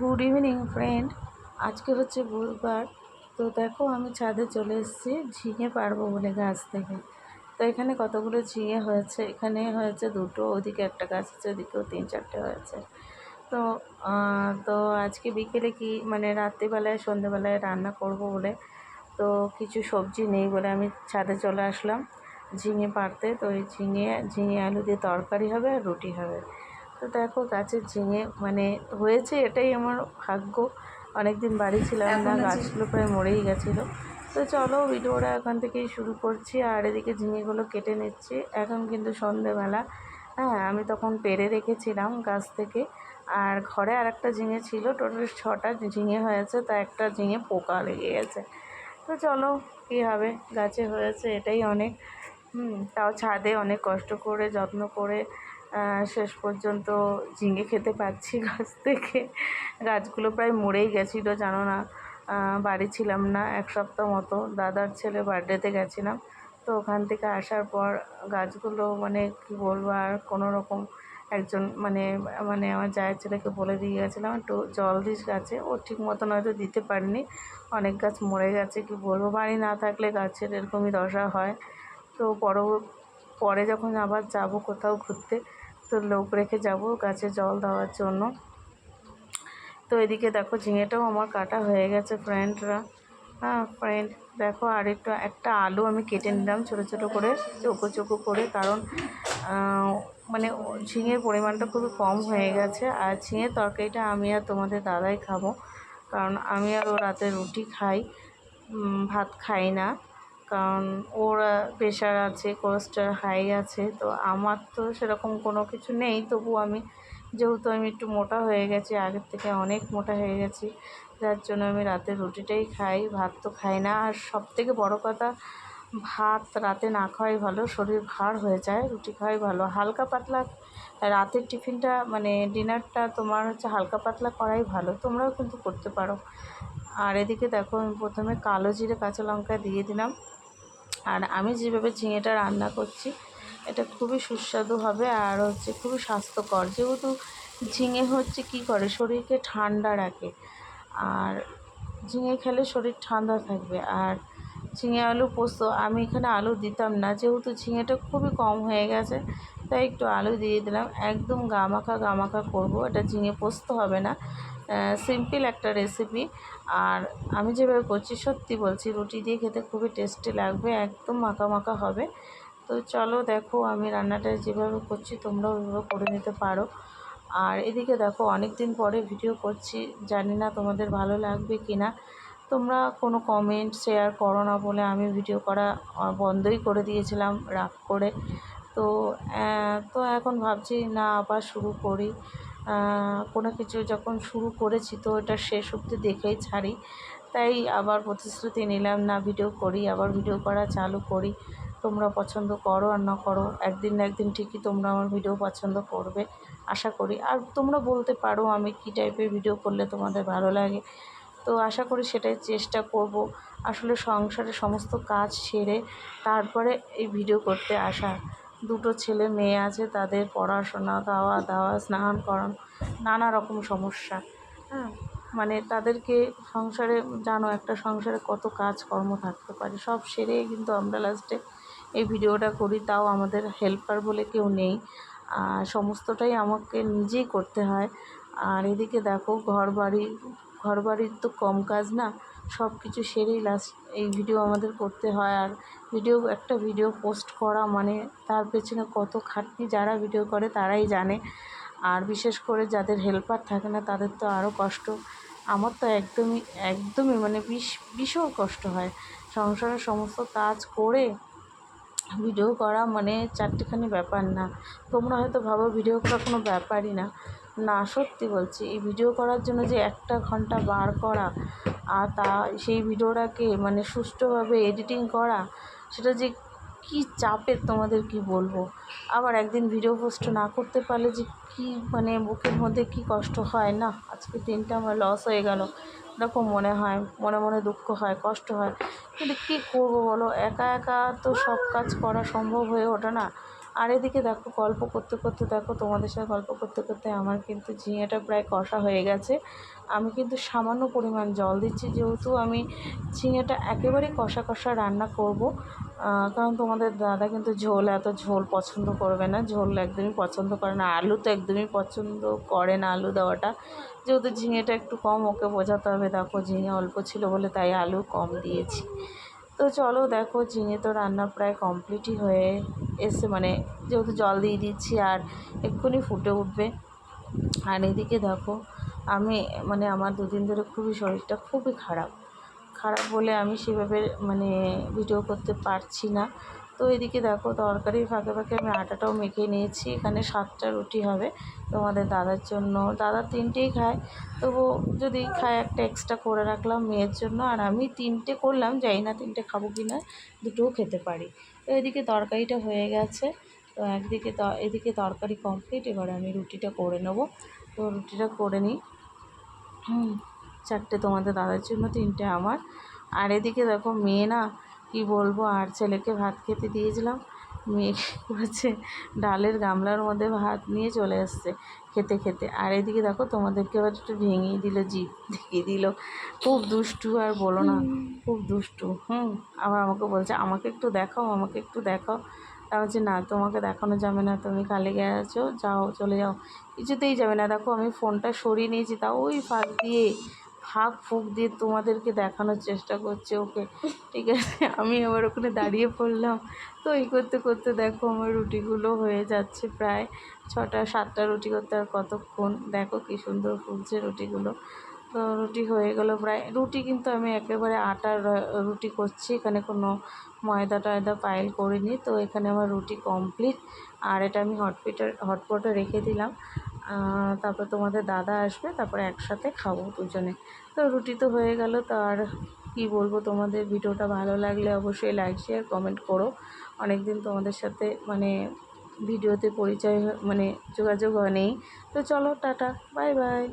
Good evening friend আজকে হচ্ছে বুধবার। তো দেখো, আমি ছাদে চলে এসেছি ঝিঙে পারব বলে গাছ থেকে। তো এখানে কতগুলো ঝিঙে হয়েছে? এখানে হয়েছে দুটো, ওদিকে একটা গাছ আছে, ওদিকেও তিন চারটে হয়েছে। তো তো আজকে বিকেলে কি মানে রাত্রিবেলায়, সন্ধেবেলায় রান্না করব বলে, তো কিছু সবজি নেই বলে আমি ছাদে চলে আসলাম ঝিঙে পারতে তো ওই ঝিঙে ঝিঙে আলু দিয়ে তরকারি হবে আর রুটি হবে। তো দেখো গাছের ঝিঙে মানে হয়েছে এটাই আমার ভাগ্য। অনেক দিন বাড়ি ছিলাম না গাছগুলো প্রায় মরেই গেছিল। তো চলো ভিডিওটা এখান থেকেই শুরু করছি আর এদিকে ঝিঙেগুলো কেটে নিচ্ছি। এখন কিন্তু সন্ধেবেলা। হ্যাঁ আমি তখন পেরে রেখেছিলাম গাছ থেকে। আর ঘরে আর একটা ঝিঙে ছিল টোটাল ছটা ঝিঙে হয়েছে তা একটা ঝিঙে পোকা লেগে গেছে। তো চলো কী হবে? গাছে হয়েছে এটাই অনেক। হুম তাও ছাদে অনেক কষ্ট করে যত্ন করে শেষ পর্যন্ত ঝিঙে খেতে পাচ্ছি গাছ থেকে। গাছগুলো প্রায় মরেই গেছিল, জানো না। বাড়ি ছিলাম না এক সপ্তাহ মতো, দাদার ছেলে বার্থডেতে গেছিলাম। তো ওখান থেকে আসার পর গাছগুলো মানে কী বলব, আর কোনো রকম একজন মানে মানে আমার জায়ের ছেলেকে বলে দিয়ে গেছিলাম, একটু জল দিস গাছে। ও ঠিক মতন হয়তো দিতে পারিনি। অনেক গাছ মরে গেছে, কি বলব? বাড়ি না থাকলে গাছের এরকমই দশা হয়। তো পর পরে যখন আবার যাব কোথাও ঘুরতে তো লোক রেখে যাব গাছে জল দেওয়ার জন্য। তো এদিকে দেখো ঝিঙেটাও আমার কাটা হয়ে গেছে ফ্রেন্ডরা হ্যাঁ ফ্রেন্ড দেখো আর একটু, একটা আলু আমি কেটে নিলাম ছোটো ছোটো করে চোখো চোখো করে, কারণ মানে ঝিঙের পরিমাণটা খুবই কম হয়ে গেছে। আর ঝিঙের তরকারিটা আমি আর তোমাদের দাদাই খাব, কারণ আমি আর ও রাতে রুটি খাই ভাত খাই না। কারণ ওর প্রেশার আছে কোলেস্ট্রল হাই আছে, তো আমার তো সেরকম কোনো কিছু নেই। তবু আমি যেহেতু আমি একটু মোটা হয়ে গেছি, আগের থেকে অনেক মোটা হয়ে গেছি, যার জন্য আমি রাতে রুটিটাই খাই, ভাত তো খাই না। আর সব থেকে বড়ো কথা, ভাত রাতে না খাওয়াই ভালো, শরীর ভার হয়ে যায়, রুটি খাওয়াই ভালো। হালকা পাতলা রাতের টিফিনটা মানে ডিনারটা তোমার হচ্ছে হালকা পাতলা করাই ভালো, তোমরাও কিন্তু করতে পারো। আর এদিকে দেখো, আমি প্রথমে কালো জিরে কাঁচা লঙ্কা দিয়ে দিলাম। আর আমি যেভাবে ঝিঙেটা রান্না করছি, এটা খুবই সুস্বাদু হবে আর হচ্ছে খুবই স্বাস্থ্যকর। যেহেতু ঝিঙে হচ্ছে কি করে, শরীরকে ঠান্ডা রাখে। আর ঝিঙে খেলে শরীর ঠান্ডা থাকবে। আর ঝিঙে আলু পোস্ত, আমি এখানে আলু দিতাম না। যেহেতু ঝিঙেটা খুবই কম হয়ে গেছে, তাই একটু আলু দিয়ে দিলাম। একদম গামাখা গামাখা করব, এটা ঝিঙে পোস্ত হবে না। সিম্পল একটা রেসিপি আর আমি যেভাবে করছি, সত্যি বলছি, রুটি দিয়ে খেতে খুবই টেস্টি লাগবে, একদম মাখা মাখা হবে। তো চলো দেখো, আমি রান্নাটা যেভাবে করছি, তোমরাও ওইভাবে করে নিতে পারো। আর এদিকে দেখো অনেক দিন পরে ভিডিও করছি, জানি না তোমাদের ভালো লাগবে কি না তোমরা কোনো কমেন্ট শেয়ার করো না বলে আমি ভিডিও করা বন্ধই করে দিয়েছিলাম রাগ করে। তো তো এখন ভাবছি না, আবার শুরু করি। কোনো কিছু যখন শুরু করেছি তো এটা শেষ অবধি দেখেই ছাড়ি। তাই আবার প্রতিশ্রুতি নিলাম, না ভিডিও করি, আবার ভিডিও করা চালু করি। তোমরা পছন্দ করো আর না করো, একদিন না একদিন ঠিকই তোমরা আমার ভিডিও পছন্দ করবে, আশা করি। আর তোমরা বলতে পারো আমি কী টাইপের ভিডিও করলে তোমাদের ভালো লাগে। তো আশা করি সেটাই চেষ্টা করব। আসলে সংসারে সমস্ত কাজ সেরে তারপরে এই ভিডিও করতে আসা। দুটো ছেলে মেয়ে আছে, তাদের পড়াশোনা খাওয়া দাওয়া স্নান করান, নানা রকম সমস্যা। হ্যাঁ মানে তাদেরকে সংসারে, জানো একটা সংসারে কত কাজকর্ম থাকতে পারে। সব সেরে কিন্তু আমরা লাস্টে এই ভিডিওটা করি। তাও আমাদের হেল্পার বলে কেউ নেই। সমস্তটাই আমাকে নিজেই করতে হয়। আর এদিকে দেখো ঘর বাড়ি ঘর বাড়ির তো কম কাজ না সব কিছু সেরেই লাস্ট এই ভিডিও আমাদের করতে হয়। আর ভিডিও একটা ভিডিও পোস্ট করা মানে তার পেছনে কত খাটনি যারা ভিডিও করে তারাই জানে। আর বিশেষ করে যাদের হেল্পার থাকে না, তাদের তো আরও কষ্ট। আমার তো একদমই একদমই মানে বিষ ভীষণ কষ্ট হয়। সংসারের সমস্ত কাজ করে ভিডিও করা মানে চারটেখানি ব্যাপার না। তোমরা হয়তো ভাবো ভিডিও করা কোনো ব্যাপারই না। না, সত্যি বলছি। এই ভিডিও করার জন্য যে একটা ঘণ্টা বার করা আর তা, সেই ভিডিওটাকে মানে সুষ্ঠুভাবে এডিটিং করা, সেটা যে কী চাপের তোমাদের কি বলব? আবার একদিন ভিডিও পোস্ট না করতে পারলে যে কী মানে বুকের মধ্যে কী কষ্ট হয় না? আজকে দিনটা আমার লস হয়ে গেল। এরকম মনে হয়, মনে মনে দুঃখ হয়, কষ্ট হয়। কিন্তু কী করব বলো? একা একা তো সব কাজ করা সম্ভব হয়ে ওঠে না। আর এদিকে দেখো, গল্প করতে করতে দেখো, তোমাদের সাথে গল্প করতে করতে আমার কিন্তু ঝিঙেটা প্রায় কষা হয়ে গেছে। আমি কিন্তু সামান্য পরিমাণ জল দিচ্ছি, যেহেতু আমি ঝিঙেটা একেবারেই কষা কষা রান্না করব। কারণ তোমাদের দাদা কিন্তু ঝোল, এত ঝোল পছন্দ করবে না। ঝোল একদমই পছন্দ করে না, আলু তো একদমই পছন্দ করে না আলু দেওয়াটা। যেহেতু ঝিঙেটা একটু কম, ওকে বোঝাতে হবে, দেখো ঝিঙে অল্প ছিল বলে তাই আলু কম দিয়েছি। তো চলো দেখো, ঝিঙে তো রান্না প্রায় কমপ্লিটই হয়ে এসে মানে যেহেতু জল দিয়ে দিচ্ছি আর এক্ষুনি ফুটে উঠবে। আর এদিকে দেখো, আমি মানে আমার দুদিন ধরে খুবই শরীরটা খুবই খারাপ। খারাপ বলে আমি সেভাবে মানে ভিডিও করতে পারছি না। তো এদিকে দেখো তরকারির ফাঁকে ফাঁকে আমি আটাটাও মেখে নিয়েছি। এখানে সাতটা রুটি হবে তোমাদের দাদার জন্য। দাদা তিনটেই খায়। তবু যদি খায় একটা এক্সট্রা করে রাখলাম মেয়ের জন্য। আর আমি তিনটে করলাম যাই না তিনটে খাব কি না, দুটোও খেতে পারি। তো এদিকে তরকারিটা হয়ে গেছে। তো একদিকে এদিকে তরকারি কমপ্লিট এবার আমি রুটিটা করে নেব। তো রুটিটা করে নিই। হুম, চারটে তোমাদের দাদার জন্য, তিনটে আমার। আর এদিকে দেখো মেয়ে না কি বলব আর ছেলেকে ভাত খেতে দিয়েছিলাম। মেয়ে করেছে ডালের গামলার মধ্যে ভাত নিয়ে চলে এসছে খেতে খেতে। আর এদিকে দেখো তোমাদেরকে আবার একটু ভেঙেই দিল জিভ দেখিয়ে দিল। খুব দুষ্টু আর বলো না খুব দুষ্টু। হুম আবার আমাকে বলছে আমাকে একটু দেখাও আমাকে একটু দেখাও। তা বলছে না তোমাকে দেখানো যাবে না তুমি কালে গেছো যাও চলে যাও। কিছুতেই যাবে না। দেখো আমি ফোনটা সরিয়ে নিয়েছি তাও ওই ফাঁক দিয়ে ফাঁক ফুঁক দিয়ে তোমাদেরকে দেখানোর চেষ্টা করছে, ওকে? ঠিক আছে, আমি আবার ওখানে দাঁড়িয়ে পড়লাম। তো এই করতে করতে দেখো আমার রুটিগুলো হয়ে যাচ্ছে প্রায় ছটা, সাতটা রুটি করতে আর কতক্ষণ? দেখো কী সুন্দর ফুলছে রুটিগুলো। তো রুটি হয়ে গেল প্রায়। রুটি কিন্তু আমি একেবারে আটার রুটি করছি, এখানে কোনো ময়দা টয়দা পাইল করিনি। তো এখানে আমার রুটি কমপ্লিট আর এটা আমি হটপিটার হটপটে রেখে দিলাম। তারপর তোমাদের দাদা আসবে, তারপর একসাথে খাব দুজনে। তো রুটি তো হয়ে গেল, তো আর কী বলব তোমাদের? ভিডিওটা ভালো লাগলে অবশ্যই লাইক শেয়ার কমেন্ট করো। অনেক দিন তোমাদের সাথে মানে ভিডিওতে পরিচয় মানে যোগাযোগ নেই তো চলো, টাটা বাই বাই